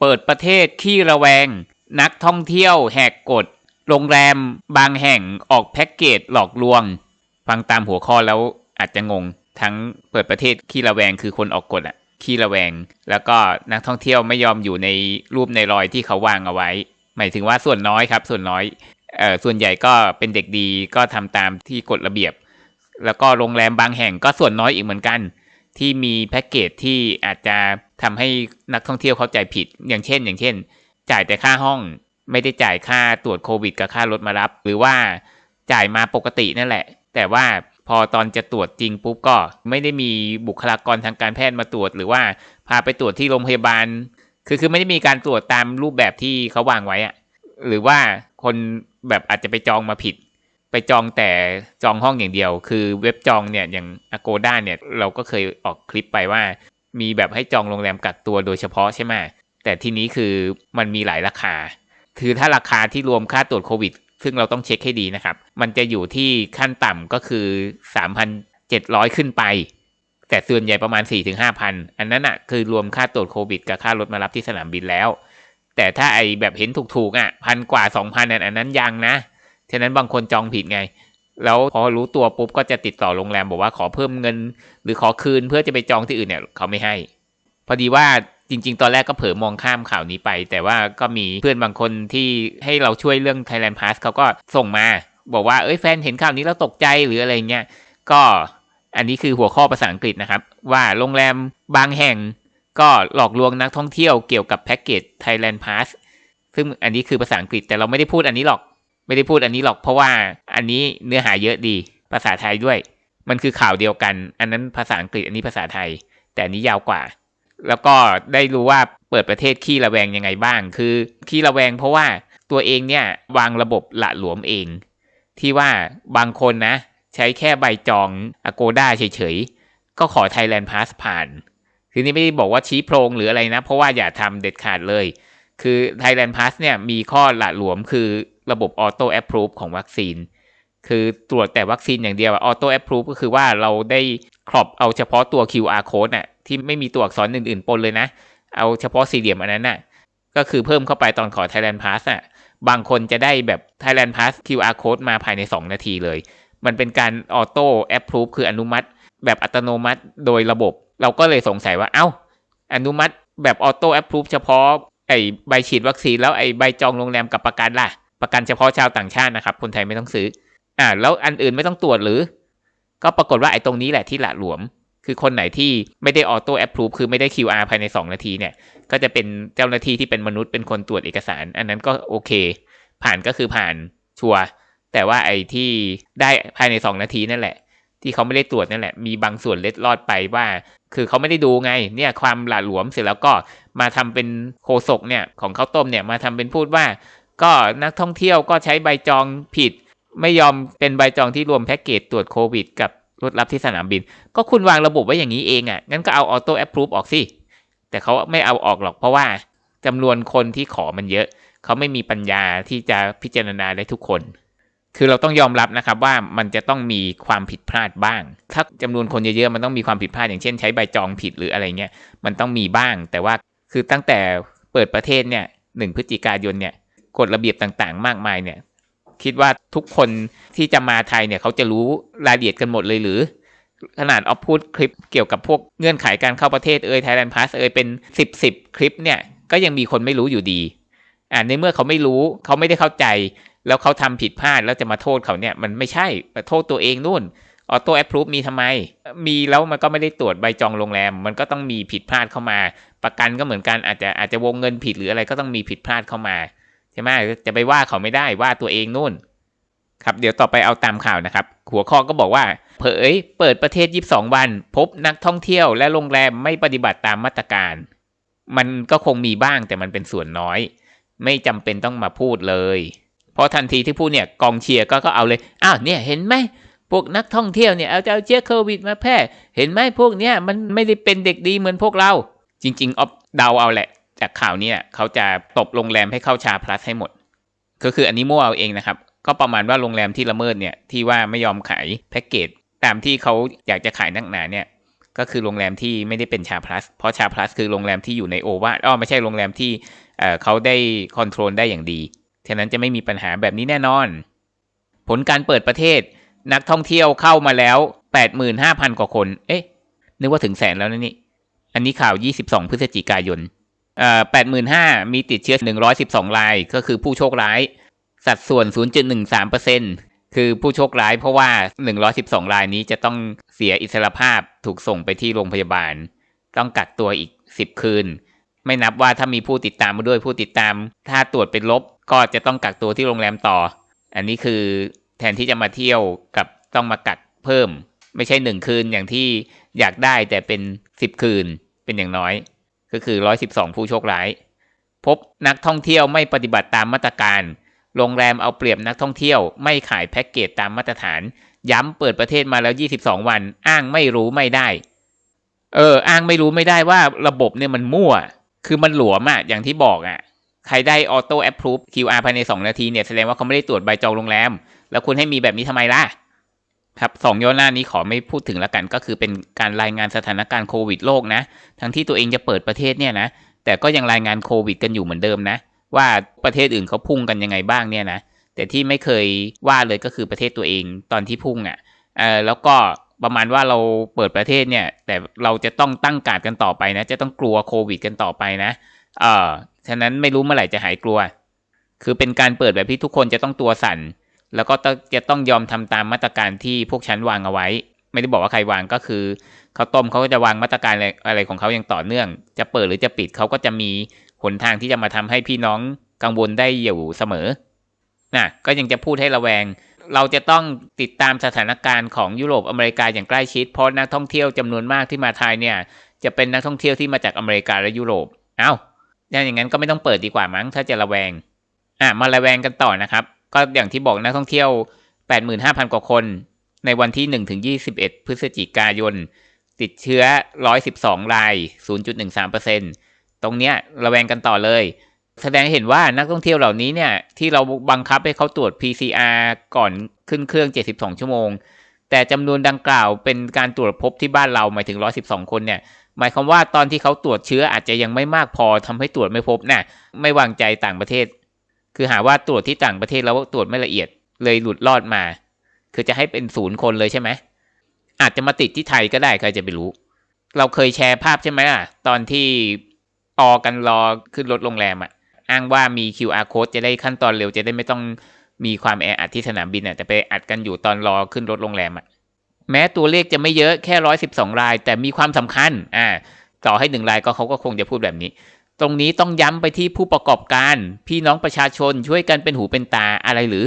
เปิดประเทศขี้ระแวง นักท่องเที่ยวแหกกฎ โรงแรมบางแห่งออกแพ็กเกจหลอกลวง ฟังตามหัวข้อแล้วอาจจะงง ทั้งเปิดประเทศขี้ระแวงคือคนออกกฎอะขี้ระแวง แล้วก็นักท่องเที่ยวไม่ยอมอยู่ในรูปในรอยที่เขาวางเอาไว้ หมายถึงว่าส่วนน้อยครับ ส่วนน้อยเอ่อส่วนใหญ่ก็เป็นเด็กดีก็ทำตามที่กฎระเบียบ แล้วก็โรงแรมบางแห่งก็ส่วนน้อยอีกเหมือนกัน ที่มีแพ็กเกจที่อาจจะทำให้นักท่องเที่ยวเข้าใจผิด อย่างเช่น อย่างเช่น จ่ายแต่ค่าห้องไม่ได้จ่ายค่าตรวจโควิดกับค่ารถมารับ หรือว่าจ่ายมาปกตินั่นแหละ แต่ว่าพอตอนจะตรวจจริงปุ๊บก็ไม่ได้มีบุคลากรทางการแพทย์มาตรวจ หรือว่าพาไปตรวจที่โรงพยาบาล คือคือไม่ได้มีการตรวจตามรูปแบบที่เขาวางไว้อะหรือว่าคนแบบอาจจะไปจองมาผิด ไปจองแต่จองห้องอย่างเดียว คือเว็บจองเนี่ยอย่าง Agoda เนี่ยเราก็เคยออกคลิปไปว่า มีแบบให้จองโรงแรมกักตัวโดยเฉพาะใช่ไหมแต่ทีนี้คือมันมีหลายราคา คือถ้าราคาที่รวมค่าตรวจโควิด ซึ่งเราต้องเช็คให้ดีนะครับ มันจะอยู่ที่ขั้นต่ำก็คือ 3,700 ขึ้นไป แต่ส่วนใหญ่ประมาณ 4-5,000 อันนั้นอะคือรวมค่าตรวจโควิดกับค่ารถมารับที่สนามบินแล้ว แต่ถ้าไอแบบเห็นถูกๆอะพันกว่า 2,000อันนั้นยังนะ ฉะนั้นบางคนจองผิดไง แล้วพอรู้ตัวปุ๊บก็จะติดต่อโรงแรมบอกว่าขอเพิ่มเงิน หรือขอคืนเพื่อจะไปจองที่อื่นเนี่ยเขาไม่ให้ พอดีว่าจริง ๆ ตอนแรกก็เผลอมองข้ามข่าวนี้ไป แต่ว่าก็มีเพื่อนบางคนที่ให้เราช่วยเรื่อง Thailand Pass เขาก็ส่งมา บอกว่าเอ้ยแฟนเห็นข่าวนี้แล้วตกใจหรืออะไรเงี้ยก็อันนี้คือหัวข้อภาษาอังกฤษนะครับ ว่าโรงแรมบางแห่งก็หลอกลวงนักท่องเที่ยวเกี่ยวกับแพ็กเกจ Thailand Pass ซึ่งอันนี้คือภาษาอังกฤษแต่เราไม่ได้พูดอันนี้หรอก ไม่ได้พูดอันนี้หรอกเพราะว่าอันนี้เนื้อหาเยอะดี ภาษาไทยด้วย มันคือข่าวเดียวกัน อันนั้นภาษาอังกฤษอันนี้ภาษาไทย แต่อันนี้ยาวกว่า แล้วก็ได้รู้ว่าเปิดประเทศขี้ระแวงยังไงบ้าง คือขี้ระแวงเพราะว่าตัวเองเนี่ยวางระบบละหลวมเอง ที่ว่าบางคนนะ ใช้แค่ใบจอง Agoda เฉยๆ ก็ขอ Thailand Pass ผ่าน คือนี่ไม่ได้บอกว่าชี้โพรงหรืออะไรนะ เพราะว่าอย่าทำเด็ดขาดเลย คือ Thailand Pass เนี่ยมีข้อละหลวมคือ ระบบ Auto Approve ของวัคซีน คือตรวจแต่วัคซีนอย่างเดียว Auto Approve ก็คือว่าเราได้ครอบเอาเฉพาะตัว QR code น่ะที่ไม่มีตัวอักษรอื่นๆปนเลยนะ เอาเฉพาะสี่เหลี่ยมอันนั้นน่ะก็คือเพิ่มเข้าไปตอนขอ Thailand Pass อะบางคนจะได้แบบ Thailand Pass QR code มาภายใน 2 นาทีเลย มันเป็นการ Auto Approve คืออนุมัติ แบบอัตโนมัติโดยระบบ เราก็เลยสงสัยว่าเอ้า อนุมัติแบบ Auto Approve เฉพาะไอใบฉีดวัคซีนแล้วไอใบจองโรงแรมกับประกันล่ะ ประกันเฉพาะชาวต่างชาตินะครับ คนไทยไม่ต้องซื้อ อ่า แล้วอันอื่นไม่ต้องตรวจหรือ ก็ปรากฏว่าไอ้ตรงนี้แหละที่หละหลวม คือคนไหนที่ไม่ได้ออโต้แอปพรูฟคือไม่ได้ QR ภายใน 2 นาทีเนี่ย ก็จะเป็นเจ้าหน้าที่ที่เป็นมนุษย์เป็นคนตรวจเอกสาร อันนั้นก็โอเค ผ่านก็คือผ่านชัวร์แต่ว่าไอ้ที่ได้ภายใน 2 นาทีนั่นแหละ ที่เขาไม่ได้ตรวจนั่นแหละ มีบางส่วนเล็ดลอดไปว่า คือเขาไม่ได้ดูไง เนี่ยความหละหลวมเสร็จแล้วก็มาทำเป็นโคศกเนี่ยของข้าวต้มเนี่ยมาทำเป็นพูดว่า ก็นักท่องเที่ยวก็ใช้ใบจองผิด ไม่ยอมเป็นใบจองที่รวมแพ็กเกจตรวจโควิด กับรถรับที่สนามบิน ก็คุณวางระบบไว้อย่างนี้เองอะ่ะงั้นก็เอาออโต้แอปพรูฟออกสิ แต่เขาไม่เอาออกหรอกเพราะว่าจำนวนคนที่ขอมันเยอะ เขาไม่มีปัญญาที่จะพิจารณาได้ทุกคน คือเราต้องยอมรับนะครับว่ามันจะต้องมีความผิดพลาดบ้าง ถ้าจำนวนคนเยอะๆมันต้องมีความผิดพลาดอย่างเช่นใช้ใบจองผิดหรืออะไรเงี้ยมันต้องมีบ้าง แต่ว่าคือตั้งแต่เปิดประเทศเนี่ยหนึ่งพฤศจิกายนเนี่ย กฎระเบียบต่างๆ มากมายเนี่ย คิดว่าทุกคนที่จะมาไทยเนี่ยเขาจะรู้รายละเอียดกันหมดเลยหรือ ขนาดออฟพูดคลิปเกี่ยวกับพวกเงื่อนไขการเข้าประเทศเอ่ยไทยแลนด์พาสเอ่ยเป็นสิบสิบคลิปเนี่ยก็ยังมีคนไม่รู้อยู่ดี อ่าในเมื่อเขาไม่รู้เขาไม่ได้เข้าใจ แล้วเขาทำผิดพลาดแล้วจะมาโทษเขาเนี่ยมันไม่ใช่มาโทษตัวเองนู่นออโต้แอปพรูฟมีทำไม มีแล้วมันก็ไม่ได้ตรวจใบจองโรงแรม มันก็ต้องมีผิดพลาดเข้ามา ประกันก็เหมือนกันอาจจะอาจจะวงเงินผิดหรืออะไรก็ต้องมีผิดพลาดเข้ามา ช่ไหมจะไปว่าเขาไม่ได้ว่าตัวเองนู่น ครับเดี๋ยวต่อไปเอาตามข่าวนะครับ หัวข้อก็บอกว่า เผยเปิดประเทศ 22 วัน พบนักท่องเที่ยวและโรงแรมไม่ปฏิบัติตามมาตรการ มันก็คงมีบ้างแต่มันเป็นส่วนน้อย ไม่จำเป็นต้องมาพูดเลย เพราะทันทีที่พูดเนี่ยกองเชียร์ก็ก็เอาเลยอ้าวเนี่ยเห็นไหมพวกนักท่องเที่ยวเนี่ยเอาจะเอาเชื้อโควิดมาแพร่เห็นไหมพวกเนี้ยมันไม่ได้เป็นเด็กดีเหมือนพวกเรา จริงๆออฟเดาเอาแหละ จากข่าวนี้เขาจะตบโรงแรมให้เข้าชาพลัสให้หมด ก็คืออันนี้มั่วเอาเองนะครับ ก็ประมาณว่าโรงแรมที่ละเมิดเนี่ยที่ว่าไม่ยอมขายแพ็กเกจตามที่เขาอยากจะขายนักหนาเนี่ยก็คือโรงแรมที่ไม่ได้เป็นชาพลัส เพราะชาพลัสคือโรงแรมที่อยู่ในโอวาทอ้อไม่ใช่โรงแรมที่เขาได้คอนโทรลได้อย่างดี ฉะนั้นจะไม่มีปัญหาแบบนี้แน่นอน ผลการเปิดประเทศนักท่องเที่ยวเข้ามาแล้ว 85,000 กว่าคน เอ๊ะ นึกว่าถึงแสนแล้วนะนี่ อันนี้ข่าว 22 พฤศจิกายน เอ่อ85,000มีติดเชื้อ112ราย ก็คือผู้โชคร้าย สัดส่วน0.13%คือผู้โชคร้ายเพราะว่า112รายนี้จะต้องเสียอิสรภาพถูกส่งไปที่โรงพยาบาล ต้องกักตัวอีก10คืน ไม่นับว่าถ้ามีผู้ติดตามมาด้วยผู้ติดตาม ถ้าตรวจเป็นลบก็จะต้องกักตัวที่โรงแรมต่อ อันนี้คือแทนที่จะมาเที่ยวกับต้องมากักเพิ่ม ไม่ใช่หนึ่งคืนอย่างที่อยากได้แต่เป็น10คืนเป็นอย่างน้อย ก็คือ 112 ผู้โชคร้าย พบนักท่องเที่ยวไม่ปฏิบัติตามมาตรการ โรงแรมเอาเปรียบนักท่องเที่ยว ไม่ขายแพ็กเกจตามมาตรฐาน ย้ำเปิดประเทศมาแล้ว 22 วัน อ้างไม่รู้ไม่ได้ เออ อ้างไม่รู้ไม่ได้ว่าระบบเนี่ยมันมั่ว คือมันหลวมอะอย่างที่บอกอะใครได้ออโต้แอปพรูฟ QR ภายใน 2 นาทีเนี่ยแสดงว่าเขาไม่ได้ตรวจใบจองโรงแรม แล้วคุณให้มีแบบนี้ทำไมล่ะ ครับสองย่อนหน้านี้ขอไม่พูดถึงละกันก็คือเป็นการรายงานสถานการณ์โควิดโลกนะ ทั้งที่ตัวเองจะเปิดประเทศเนี่ยนะ แต่ก็ยังรายงานโควิดกันอยู่เหมือนเดิมนะ ว่าประเทศอื่นเขาพุ่งกันยังไงบ้างเนี่ยนะ แต่ที่ไม่เคยว่าเลยก็คือประเทศตัวเองตอนที่พุ่งอะ่ะเออแล้วก็ประมาณว่าเราเปิดประเทศเนี่ย แต่เราจะต้องตั้งการกันต่อไปนะ จะต้องกลัวโควิดกันต่อไปนะ เออฉะนั้นไม่รู้เมื่อไหร่จะหายกลัว คือเป็นการเปิดแบบที่ทุกคนจะต้องตัวสั่น แล้วก็จะต้องยอมทำตามมาตรการที่พวกฉันวางเอาไว้ ไม่ได้บอกว่าใครวางก็คือเขาต้มเขาก็จะวางมาตรการอะไรอะไรของเขาอย่างต่อเนื่อง จะเปิดหรือจะปิดเขาก็จะมีหนทางที่จะมาทำให้พี่น้องกังวลได้อยู่เสมอนะก็ยังจะพูดให้ระแวง เราจะต้องติดตามสถานการณ์ของยุโรปอเมริกาอย่างใกล้ชิด เพราะนักท่องเที่ยวจำนวนมากที่มาไทยเนี่ย จะเป็นนักท่องเที่ยวที่มาจากอเมริกาและยุโรป เอา้าอย่างนั้นก็ไม่ต้องเปิดดีกว่ามั้งถ้าจะระแวง อะมาระแวงกันต่อนะครับ ก็อย่างที่บอกนักท่องเที่ยว 85,000 กว่าคน ในวันที่ 1 ถึง 21 พฤศจิกายน ติดเชื้อ 112 ราย 0.13%ตรงเนี้ยระแวงกันต่อเลย แสดงเห็นว่านักท่องเที่ยวเหล่านี้เนี่ย ที่เราบังคับให้เขาตรวจ PCR ก่อนขึ้นเครื่อง 72 ชั่วโมง แต่จำนวนดังกล่าวเป็นการตรวจพบที่บ้านเราหมายถึง 112 คนเนี่ยหมายความว่าตอนที่เขาตรวจเชื้ออาจจะยังไม่มากพอทำให้ตรวจไม่พบน่ะไม่วางใจต่างประเทศ คือหาว่าตรวจที่ต่างประเทศแล้วตรวจไม่ละเอียดเลยหลุดรอดมา คือจะให้เป็นศูนย์คนเลยใช่ไหมอาจจะมาติดที่ไทยก็ได้ใครจะไปรู้ เราเคยแชร์ภาพใช่ไหมอะตอนที่ออกันรอขึ้นรถโรงแรมอะอ้างว่ามี QR code จะได้ขั้นตอนเร็วจะได้ไม่ต้องมีความแออัดที่สนามบินอะแต่ไปอัดกันอยู่ตอนรอขึ้นรถโรงแรมอะแม้ตัวเลขจะไม่เยอะแค่ร้อยสิบสองราย แต่มีความสำคัญอ่าต่อให้หนึ่งรายก็เขาก็คงจะพูดแบบนี้ ตรงนี้ต้องย้ำไปที่ผู้ประกอบการ พี่น้องประชาชนช่วยกันเป็นหูเป็นตาอะไรหรือ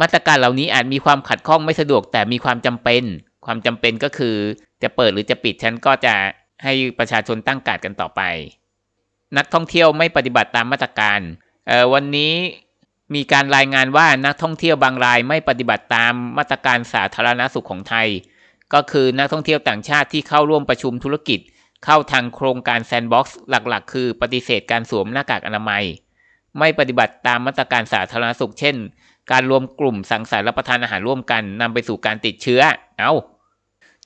มาตรการเหล่านี้อาจมีความขัดข้องไม่สะดวกแต่มีความจำเป็น ความจำเป็นก็คือ จะเปิดหรือจะปิดฉันก็จะให้ประชาชนตั้งการกันต่อไป นักท่องเที่ยวไม่ปฏิบัติตามมาตรการเออวันนี้มีการรายงานว่านักท่องเที่ยวบางรายไม่ปฏิบัติตามมาตรการสาธารณสุขของไทย ก็คือนักท่องเที่ยวต่างชาติที่เข้าร่วมประชุมธุรกิจ เข้าทางโครงการแซนด์บ็อกซ์หลักๆ คือปฏิเสธการสวมหน้ากากอนามัย ไม่ปฏิบัติตามมาตรการสาธารณสุขเช่น การรวมกลุ่มสังสรรค์รับประทานอาหารร่วมกันนำไปสู่การติดเชื้อ เอา้า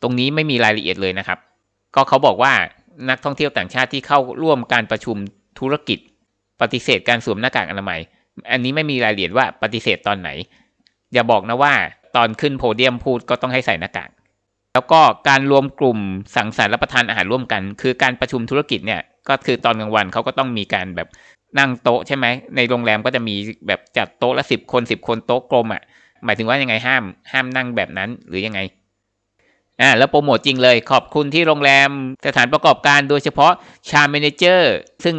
ตรงนี้ไม่มีรายละเอียดเลยนะครับ ก็เขาบอกว่านักท่องเที่ยวต่างชาติที่เข้าร่วมการประชุมธุรกิจ ปฏิเสธการสวมหน้ากากอนามัย อันนี้ไม่มีรายละเอียดว่าปฏิเสธตอนไหน อย่าบอกนะว่า ตอนขึ้นโพเดียมพูดก็ต้องให้ใส่หน้ากาก แล้วก็การรวมกลุ่มสังสรรค์รับประทานอาหารร่วมกัน คือการประชุมธุรกิจเนี่ยก็คือตอนกลางวันเขาก็ต้องมีการแบบนั่งโต๊ะใช่ไหมในโรงแรมก็จะมีแบบจัดโต๊ะละสิบคนสิบคนโต๊ะกลมอะ่ะหมายถึงว่ายังไงห้ามห้ามนั่งแบบนั้นหรือยังไงอ่าแล้วโปรโมทจริงเลยขอบคุณที่โรงแรมสถานประกอบการโดยเฉพาะชาเมนเจอร์ซึ่ง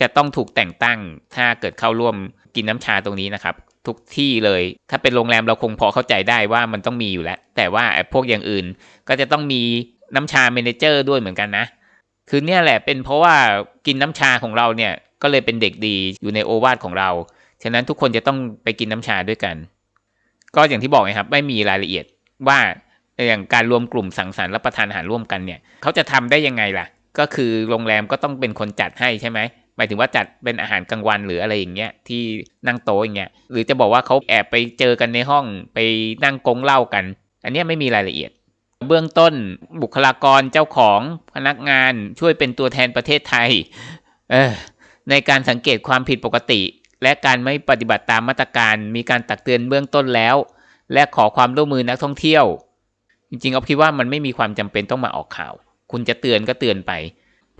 จะต้องถูกแต่งตั้งถ้าเกิดเข้าร่วมกินน้ำชาตรงนี้นะครับ ทุกที่เลย ถ้าเป็นโรงแรมเราคงพอเข้าใจได้ว่ามันต้องมีอยู่แล้ว แต่ว่าพวกอย่างอื่นก็จะต้องมีน้ำชาเมนเจอร์ด้วยเหมือนกันนะ คือเนี่ยแหละเป็นเพราะว่ากินน้ำชาของเราเนี่ยก็เลยเป็นเด็กดีอยู่ในโอวาทของเรา ฉะนั้นทุกคนจะต้องไปกินน้ำชาด้วยกัน ก็อย่างที่บอกไงครับไม่มีรายละเอียดว่าอย่างการรวมกลุ่มสังสรรค์รับประทานอาหารร่วมกันเนี่ยเขาจะทำได้ยังไงล่ะ ก็คือโรงแรมก็ต้องเป็นคนจัดให้ใช่ไหม หมายถึงว่าจัดเป็นอาหารกลางวันหรืออะไรอย่างเงี้ยที่นั่งโต๊ะอย่างเงี้ยหรือจะบอกว่าเขาแอบไปเจอกันในห้องไปนั่งกงเล่ากัน อันนี้ไม่มีรายละเอียด เบื้องต้นบุคลากรเจ้าของพนักงานช่วยเป็นตัวแทนประเทศไทยเออในการสังเกตความผิดปกติ และการไม่ปฏิบัติตามมาตรการ มีการตักเตือนเบื้องต้นแล้ว และขอความร่วมมือนักท่องเที่ยว จริงๆเอาคิดว่ามันไม่มีความจำเป็นต้องมาออกข่าว คุณจะเตือนก็เตือนไป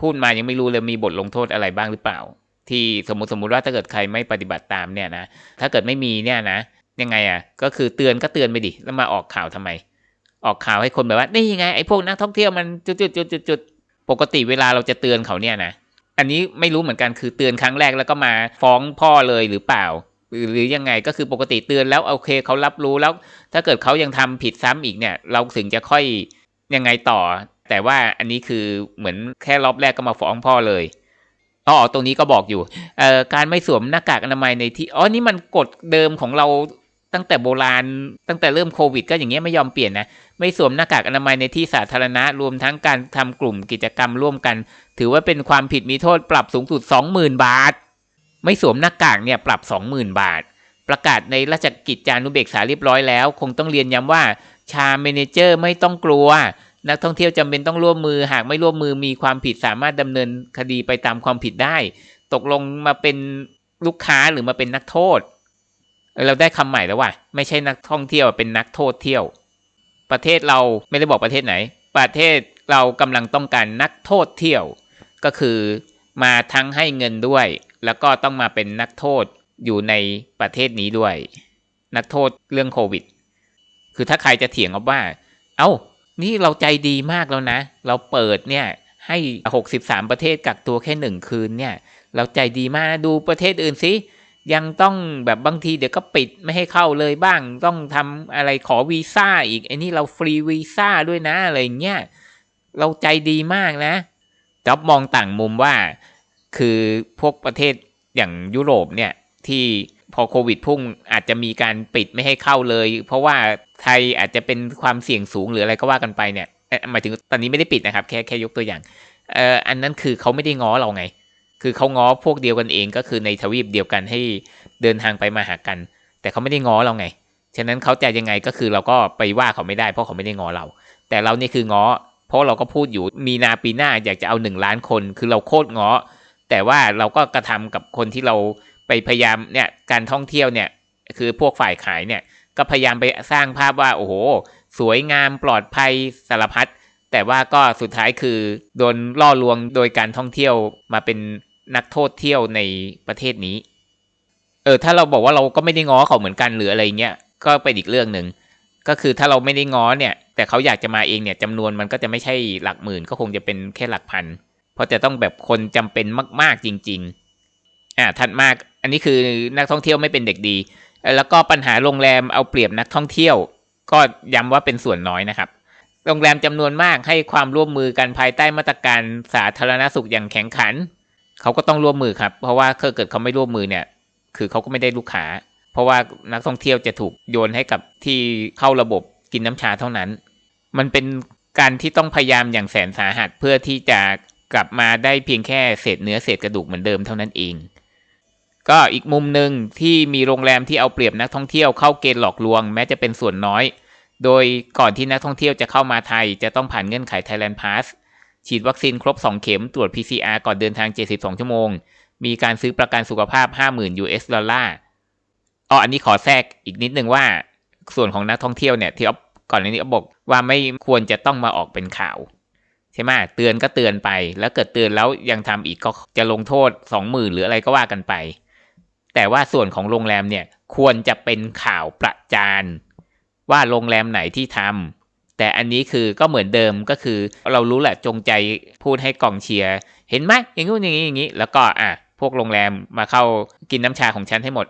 พูดมายังไม่รู้เลยมีบทลงโทษอะไรบ้างหรือเปล่า ที่สมมติสมมติว่าถ้าเกิดใครไม่ปฏิบัติตามเนี่ยนะถ้าเกิดไม่มีเนี่ยนะยังไงอะก็คือเตือนก็เตือนไปดิแล้วมาออกข่าวทำไม ออกข่าวให้คนแบบว่านี่ยังไงไอ้พวกนักท่องเที่ยวมันจุดจุดจุดจุดจุดปกติเวลาเราจะเตือนเขาเนี่ยนะอันนี้ไม่รู้เหมือนกันคือเตือนครั้งแรกแล้วก็มาฟ้องพ่อเลยหรือเปล่า หรือหรือยังไงก็คือปกติเตือนแล้วโอเคเขารับรู้แล้ว ถ้าเกิดเขายังทำผิดซ้ำอีกเนี่ย เราถึงจะค่อยยังไงต่อ แต่ว่าอันนี้คือเหมือนแค่รอบแรกก็มาฟ้องพ่อเลยอ๋อตรงนี้ก็บอกอยู่เอ่อการไม่สวมหน้ากากอนามัยในที่อ๋อนี่มันกฎเดิมของเราตั้งแต่โบราณ ตั้งแต่เริ่มโควิด ก็อย่างเงี้ยไม่ยอมเปลี่ยนนะไม่สวมหน้ากากอนามัยในที่สาธารณะ รวมทั้งการทำกลุ่มกิจกรรมร่วมกัน ถือว่าเป็นความผิดมีโทษปรับสูงสุด20,000 บาท ไม่สวมหน้ากากเนี่ยปรับ 20,000 บาท ประกาศในราชกิจจานุเบกษาเรียบร้อยแล้ว คงต้องเรียนย้ำว่าชาเมนเจอร์ไม่ต้องกลัว นักท่องเที่ยวจำเป็นต้องร่วมมือ หากไม่ร่วมมือมีความผิดสามารถดำเนินคดีไปตามความผิดได้ ตกลงมาเป็นลูกค้าหรือมาเป็นนักโทษ เราได้คำใหม่แล้วว่ะไม่ใช่นักท่องเที่ยวเป็นนักโทษเที่ยว ประเทศเราไม่ได้บอกประเทศไหน ประเทศเรากำลังต้องการนักโทษเที่ยว ก็คือมาทั้งให้เงินด้วย แล้วก็ต้องมาเป็นนักโทษอยู่ในประเทศนี้ด้วย นักโทษเรื่องโควิด คือถ้าใครจะเถียงว่า เอา้า นี่เราใจดีมากแล้วนะ เราเปิดเนี่ยให้ 63 ประเทศกักตัวแค่หนึ่งคืนเนี่ย เราใจดีมากนะดูประเทศอื่นสิยังต้องแบบบางทีเดี๋ยวก็ปิดไม่ให้เข้าเลยบ้าง ต้องทำอะไรขอวีซ่าอีกไอ้นี่เราฟรีวีซ่าด้วยนะอะไรเงี้ยเราใจดีมากนะจ๊อบมองต่างมุมว่า คือพวกประเทศอย่างยุโรปเนี่ยที่พอโควิดพุ่งอาจจะมีการปิดไม่ให้เข้าเลย เพราะว่า ไทยอาจจะเป็นความเสี่ยงสูงหรืออะไรก็ว่ากันไปเนี่ยหมายถึงตอนนี้ไม่ได้ปิดนะครับ แค่แค่ยกตัวอย่างเอ่ออันนั้นคือเขาไม่ได้ง้อเราไง คือเขาง้อพวกเดียวกันเองก็คือในทวีปเดียวกันให้เดินทางไปมาหากัน แต่เขาไม่ได้ง้อเราไงฉะนั้นเขาจะยังไงก็คือเราก็ไปว่าเขาไม่ได้ เพราะเขาไม่ได้ง้อเรา แต่เรานี่คือง้อ เพราะเราก็พูดอยู่มีนาปีหน้าอยากจะเอาหนึ่งล้านคน คือเราโคตรง้อ แต่ว่าเราก็กระทำกับคนที่เราไปพยายามเนี่ยการท่องเที่ยวเนี่ยคือพวกฝ่ายขายเนี่ย ก็พยายามไปสร้างภาพว่าโอ้โห สวยงามปลอดภัยสารพัดแต่ว่าก็สุดท้ายคือโดนล่อลวงโดยการท่องเที่ยวมาเป็นนักโทษเที่ยวในประเทศนี้ เออถ้าเราบอกว่าเราก็ไม่ได้ง้อเขาเหมือนกันหรืออะไรเงี้ยก็เป็นอีกเรื่องหนึ่งก็คือถ้าเราไม่ได้ง้อเนี่ย แต่เขาอยากจะมาเองเนี่ยจำนวนมันก็จะไม่ใช่หลักหมื่นก็คงจะเป็นแค่หลักพันเพราะจะต้องแบบคนจำเป็นมาก ๆจริง ๆ อ่าถัดมากอันนี้คือนักท่องเที่ยวไม่เป็นเด็กดี แล้วก็ปัญหาโรงแรมเอาเปรียบนักท่องเที่ยว ก็ย้ำว่าเป็นส่วนน้อยนะครับ โรงแรมจำนวนมากให้ความร่วมมือกันภายใต้มาตรการสาธารณสุขอย่างแข็งขัน เขาก็ต้องร่วมมือครับ เพราะว่าถ้าเกิดเขาไม่ร่วมมือเนี่ย คือเขาก็ไม่ได้ลูกค้า เพราะว่านักท่องเที่ยวจะถูกโยนให้กับที่เข้าระบบกินน้ำชาเท่านั้น มันเป็นการที่ต้องพยายามอย่างแสนสาหัสเพื่อที่จะกลับมาได้เพียงแค่เศษเนื้อเศษกระดูกเหมือนเดิมเท่านั้นเอง ก็อีกมุมหนึ่งที่มีโรงแรมที่เอาเปรียบนักท่องเที่ยวเข้าเกณฑ์หลอกลวงแม้จะเป็นส่วนน้อย โดยก่อนที่นักท่องเที่ยวจะเข้ามาไทย จะต้องผ่านเงื่อนไข Thailand Pass ฉีดวัคซีนครบ 2 เข็มตรวจ PCR ก่อนเดินทาง 72 ชั่วโมง มีการซื้อประกันสุขภาพ 50,000 US ดอลลาร์อ๋ออันนี้ขอแทรกอีกนิดนึงว่า ส่วนของนักท่องเที่ยวเนี่ยที่อก่อนนี้บอกว่าไม่ควรจะต้องมาออกเป็นข่าวใช่ไหมเตือนก็เตือนไป แล้วเกิดเตือนแล้วยังทำอีกก็จะลงโทษสองหมื่นหรืออะไรก็ว่ากันไป แต่ว่าส่วนของโรงแรมเนี่ยควรจะเป็นข่าวประจานว่าโรงแรมไหนที่ทำแต่อันนี้คือก็เหมือนเดิมก็คือเรารู้แหละจงใจพูดให้กองเชียร์เห็นไหมอย่างงู้นอย่างนี้อย่างนี้ แล้วก็อะพวกโรงแรมมาเข้ากินน้ำชาของฉันให้หมด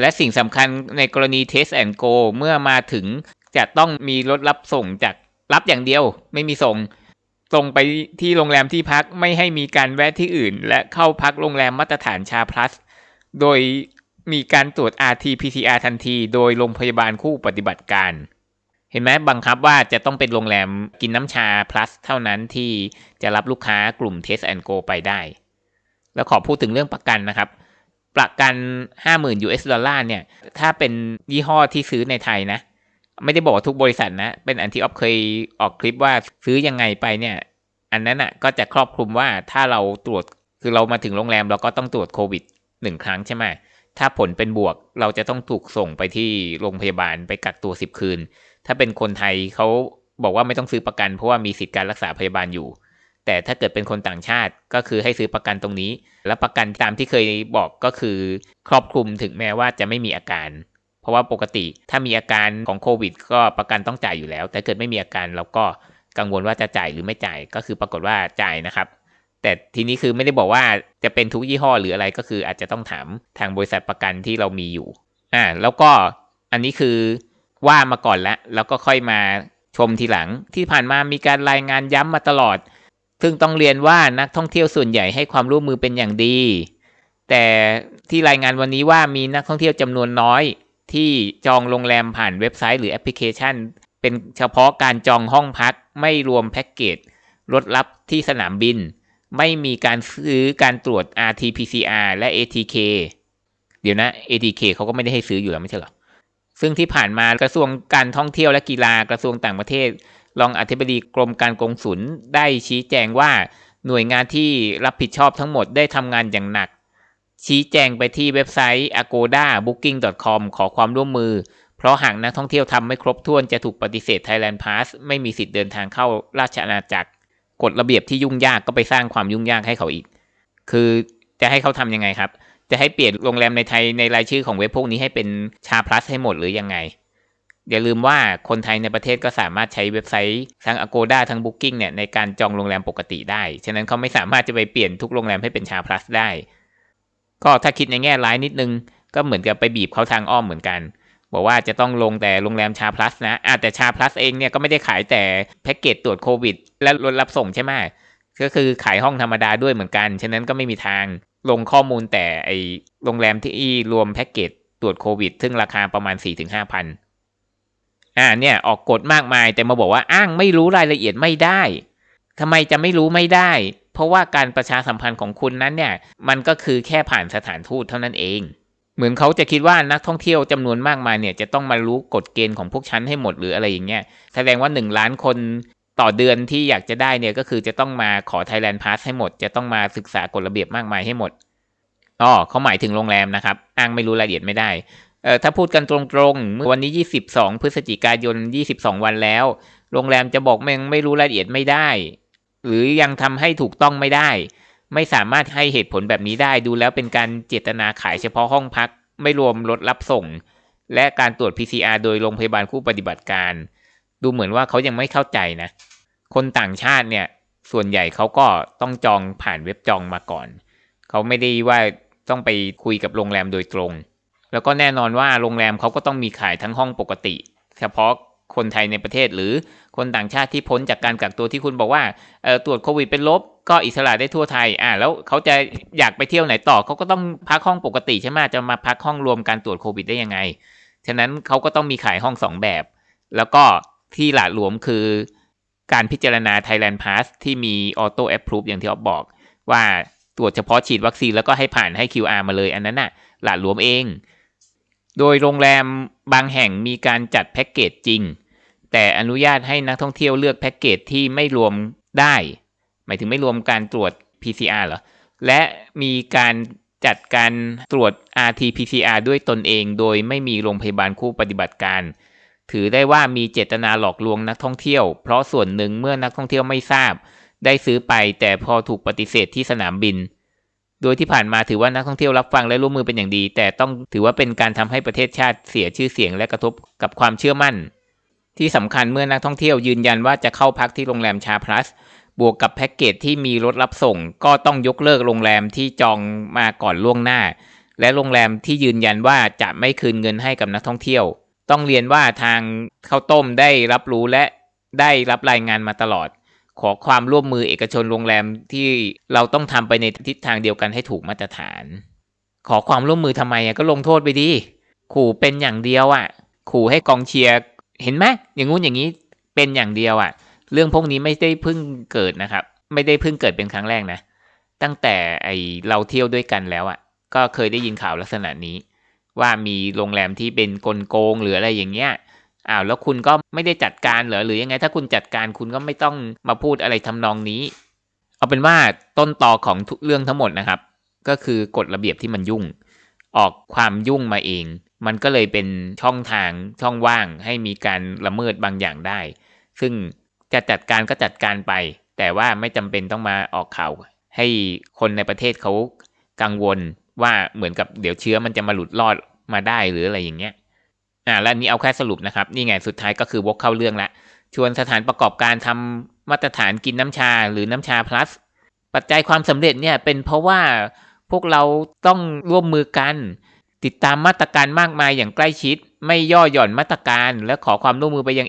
และสิ่งสำคัญในกรณี Test and Go เมื่อมาถึงจะต้องมีรถรับส่งจากรับอย่างเดียว ไม่มีส่งส่งไปที่โรงแรมที่พักไม่ให้มีการแวะที่อื่น และเข้าพักโรงแรมมาตรฐานชาพลัส โดยมีการตรวจ RT-PCR ทันที โดยโรงพยาบาลคู่ปฏิบัติการ เห็นไหมบังคับว่าจะต้องเป็นโรงแรมกินน้ำชา plus เท่านั้นที่จะรับลูกค้ากลุ่ม Test and Go ไปได้ แล้วขอพูดถึงเรื่องประกันนะครับ ประกัน 50,000 US ดอลลาร์เนี่ย ถ้าเป็นยี่ห้อที่ซื้อในไทยนะ ไม่ได้บอกทุกบริษัทนะ เป็นอันที่ออฟเคยออกคลิปว่าซื้อยังไงไปเนี่ย อันนั้นอะก็จะครอบคลุมว่าถ้าเราตรวจคือเรามาถึงโรงแรมเราก็ต้องตรวจโควิด หนึ่งครั้งใช่ไหมถ้าผลเป็นบวกเราจะต้องถูกส่งไปที่โรงพยาบาลไปกักตัวสิบคืน ถ้าเป็นคนไทยเขาบอกว่าไม่ต้องซื้อประกัน เพราะว่ามีสิทธิการรักษาพยาบาลอยู่ แต่ถ้าเกิดเป็นคนต่างชาติก็คือให้ซื้อประกันตรงนี้ และประกันตามที่เคยบอกก็คือ ครอบคลุมถึงแม้ว่าจะไม่มีอาการ เพราะว่าปกติถ้ามีอาการของโควิด ก็ประกันต้องจ่ายอยู่แล้ว แต่เกิดไม่มีอาการเราก็กังวลว่าจะจ่ายหรือไม่จ่ายก็คือปรากฏว่าจ่ายนะครับ แต่ทีนี้คือไม่ได้บอกว่าจะเป็นทุกยี่ห้อหรืออะไรก็คืออาจจะต้องถามทางบริษัทประกันที่เรามีอยู่อ่าแล้วก็อันนี้คือว่ามาก่อนแล้วแล้วก็ค่อยมาชมทีหลังที่ผ่านมามีการรายงานย้ำมาตลอด ซึ่งต้องเรียนว่านักท่องเที่ยวส่วนใหญ่ให้ความร่วมมือเป็นอย่างดี แต่ที่รายงานวันนี้ว่ามีนักท่องเที่ยวจำนวนน้อย ที่จองโรงแรมผ่านเว็บไซต์หรือแอปพลิเคชัน เป็นเฉพาะการจองห้องพักไม่รวมแพ็กเกจรถรับที่สนามบิน ไม่มีการซื้อการตรวจ RT-PCR และ ATK เดี๋ยวนะ ATK เขาก็ไม่ได้ให้ซื้ออยู่แล้วไม่ใช่หรอ ซึ่งที่ผ่านมากระทรวงการท่องเที่ยวและกีฬากระทรวงต่างประเทศ รองอธิบดีกรมการกงสุลได้ชี้แจงว่าหน่วยงานที่รับผิดชอบทั้งหมดได้ทำงานอย่างหนัก ชี้แจงไปที่เว็บไซต์ agoda booking.com ขอความร่วมมือ เพราะหากนักท่องเที่ยวทำไม่ครบถ้วนจะถูกปฏิเสธ Thailand Pass ไม่มีสิทธิ์เดินทางเข้าราชอาณาจักร กฎระเบียบที่ยุ่งยากก็ไปสร้างความยุ่งยากให้เขาอีก คือจะให้เขาทำยังไงครับ จะให้เปลี่ยนโรงแรมในไทยในรายชื่อของเว็บพวกนี้ให้เป็นชาพลัสให้หมดหรือยังไง อย่าลืมว่าคนไทยในประเทศก็สามารถใช้เว็บไซต์ทั้ง Agoda ทั้ง Booking เนี่ยในการจองโรงแรมปกติได้ ฉะนั้นเขาไม่สามารถจะไปเปลี่ยนทุกโรงแรมให้เป็นชาพลัสได้ ก็ถ้าคิดในแง่ร้ายนิดนึง ก็เหมือนกับไปบีบเขาทางอ้อมเหมือนกัน บอกว่าจะต้องลงแต่โรงแรมชาพลัสนะอาแต่ชาพลัสเองเนี่ยก็ไม่ได้ขายแต่แพ็กเกจตรวจโควิด และรถรับส่งใช่ไหมก็คือขายห้องธรรมดาด้วยเหมือนกัน ฉะนั้นก็ไม่มีทางลงข้อมูลแต่ไอโรงแรมที่รวมแพ็กเกจตรวจโควิด ซึ่งราคาประมาณ 4-5พันอ่าเนี่ยออกกฎมากมายแต่มาบอกว่าอ้างไม่รู้รายละเอียดไม่ได้ทำไมจะไม่รู้ไม่ได้ เพราะว่าการประชาสัมพันธ์ของคุณนั้นเนี่ย มันก็คือแค่ผ่านสถานทูตเท่านั้นเอง เหมือนเขาจะคิดว่านักท่องเที่ยวจำนวนมากมายเนี่ยจะต้องมารู้กฎเกณฑ์ของพวกฉันให้หมดหรืออะไรอย่างเงี้ยแสดงว่าหนึ่งล้านคนต่อเดือนที่อยากจะได้เนี่ยก็คือจะต้องมาขอ Thailand Pass ให้หมด จะต้องมาศึกษากฎระเบียบมากมายให้หมดอ๋อเขาหมายถึงโรงแรมนะครับ อ้างไม่รู้รายละเอียดไม่ได้เอ่อถ้าพูดกันตรงๆเมื่อวันนี้ 22 พฤศจิกายน 22 วันแล้ว โรงแรมจะบอกมึงไม่รู้รายละเอียดไม่ได้ หรือยังทำให้ถูกต้องไม่ได้ ไม่สามารถให้เหตุผลแบบนี้ได้ดูแล้วเป็นการเจตนาขายเฉพาะห้องพัก ไม่รวมรถรับส่ง และการตรวจ PCR โดยโรงพยาบาลคู่ปฏิบัติการ ดูเหมือนว่าเขายังไม่เข้าใจนะ คนต่างชาติเนี่ย ส่วนใหญ่เขาก็ต้องจองผ่านเว็บจองมาก่อน เขาไม่ได้ว่าต้องไปคุยกับโรงแรมโดยตรง แล้วก็แน่นอนว่าโรงแรมเขาก็ต้องมีขายทั้งห้องปกติ เฉพาะคนไทยในประเทศหรือคนต่างชาติที่พ้นจากการกักตัวที่คุณบอกว่าออตรวจโควิดเป็นลบ ก็อิสระได้ทั่วไทย อ่า แล้วเขาจะอยากไปเที่ยวไหนต่อเขาก็ต้องพักห้องปกติใช่ไหมจะมาพักห้องรวมการตรวจโควิดได้ยังไง ฉะนั้นเขาก็ต้องมีขายห้องสองแบบ แล้วก็ที่หละหลวมคือการพิจารณา Thailand Pass ที่มี Auto Approve อย่างที่ออฟบอก ว่าตรวจเฉพาะฉีดวัคซีนแล้วก็ให้ผ่านให้ QR มาเลยอันนั้นน่ะหละหลวมเอง โดยโรงแรมบางแห่งมีการจัดแพ็กเกจจริง แต่อนุญาตให้นักท่องเที่ยวเลือกแพ็กเกจที่ไม่รวมได้ หมายถึงไม่รวมการตรวจ PCR เหรอ และมีการจัดการตรวจ RT-PCR ด้วยตนเอง โดยไม่มีโรงพยาบาลคู่ปฏิบัติการ ถือได้ว่ามีเจตนาหลอกลวงนักท่องเที่ยว เพราะส่วนหนึ่งเมื่อนักท่องเที่ยวไม่ทราบ ได้ซื้อไปแต่พอถูกปฏิเสธที่สนามบิน โดยที่ผ่านมาถือว่านักท่องเที่ยวรับฟังและร่วมมือเป็นอย่างดี แต่ต้องถือว่าเป็นการทำให้ประเทศชาติเสียชื่อเสียงและกระทบกับความเชื่อมั่น ที่สำคัญเมื่อนักท่องเที่ยวยืนยันว่าจะเข้าพักที่โรงแรมชาพลัส บวกกับแพ็กเกจที่มีรถรับส่ง ก็ต้องยกเลิกโรงแรมที่จองมาก่อนล่วงหน้า และโรงแรมที่ยืนยันว่าจะไม่คืนเงินให้กับนักท่องเที่ยว ต้องเรียนว่าทางข้าวต้มได้รับรู้และได้รับรายงานมาตลอด ขอความร่วมมือเอกชนโรงแรมที่เราต้องทำไปในทิศทางเดียวกันให้ถูกมาตรฐาน ขอความร่วมมือทำไมก็ลงโทษไปดิขู่เป็นอย่างเดียวอะขู่ให้กองเชียร์เห็นไหมอย่างงู้นอย่างนี้เป็นอย่างเดียวอะ เรื่องพวกนี้ไม่ได้เพิ่งเกิดนะครับ ไม่ได้เพิ่งเกิดเป็นครั้งแรกนะ ตั้งแต่ไอเราเที่ยวด้วยกันแล้วอะก็เคยได้ยินข่าวลักษณะนี้ ว่ามีโรงแรมที่เป็นกลโกงหรืออะไรอย่างเงี้ยอ้าวแล้วคุณก็ไม่ได้จัดการเหรอหรือยังไง ถ้าคุณจัดการคุณก็ไม่ต้องมาพูดอะไรทำนองนี้ เอาเป็นว่าต้นตอของทุกเรื่องทั้งหมดนะครับ ก็คือกฎระเบียบที่มันยุ่ง ออกความยุ่งมาเอง มันก็เลยเป็นช่องทางช่องว่างให้มีการละเมิดบางอย่างได้ ซึ่ง จะจัดการก็จัดการไป แต่ว่าไม่จำเป็นต้องมาออกข่าวให้คนในประเทศเขากังวลว่าเหมือนกับเดี๋ยวเชื้อมันจะมาหลุดรอดมาได้หรืออะไรอย่างเงี้ย อ่าแล้วนี้เอาแค่สรุปนะครับ นี่ไงสุดท้ายก็คือวกเข้าเรื่องละชวนสถานประกอบการทำมาตรฐานกินน้ำชาหรือน้ำชา plus ปัจจัยความสำเร็จเนี่ยเป็นเพราะว่าพวกเราต้องร่วมมือกัน ติดตามมาตรการมากมายอย่างใกล้ชิด ไม่ย่อหย่อนมาตรการ และขอความร่วมมือไปยัง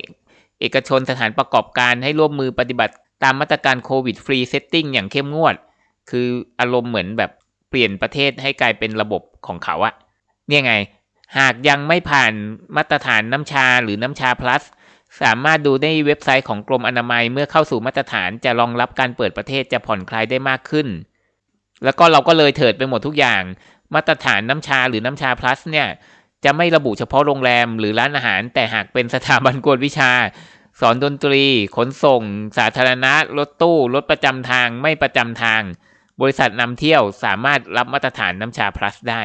เอกชนสถานประกอบการให้ร่วมมือปฏิบัติตามมาตรการโควิดฟรีเซตติ้งอย่างเข้มงวด คืออารมณ์เหมือนแบบเปลี่ยนประเทศให้กลายเป็นระบบของเขาอะเนี่ยไง หากยังไม่ผ่านมาตรฐานน้ำชาหรือน้ำชา plus สามารถดูได้เว็บไซต์ของกรมอนามัยเมื่อเข้าสู่มาตรฐานจะรองรับการเปิดประเทศจะผ่อนคลายได้มากขึ้น แล้วก็เราก็เลยเถิดไปหมดทุกอย่าง มาตรฐานน้ำชาหรือน้ำชา plus เนี่ย จะไม่ระบุเฉพาะโรงแรมหรือร้านอาหาร แต่หากเป็นสถาบันกวดวิชา สอนดนตรี ขนส่ง สาธารณะ รถตู้ รถประจำทาง ไม่ประจำทาง บริษัทนำเที่ยวสามารถรับมาตรฐานน้ำชา plus ได้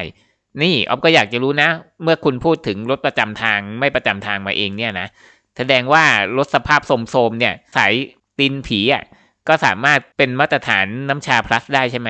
นี่ออฟก็อยากจะรู้นะ เมื่อคุณพูดถึงรถประจำทางไม่ประจำทางมาเองเนี่ยนะ แสดงว่ารถสภาพโสมๆเนี่ยสายตีนผีอะก็สามารถเป็นมาตรฐานน้ำชา plus ได้ใช่ไหม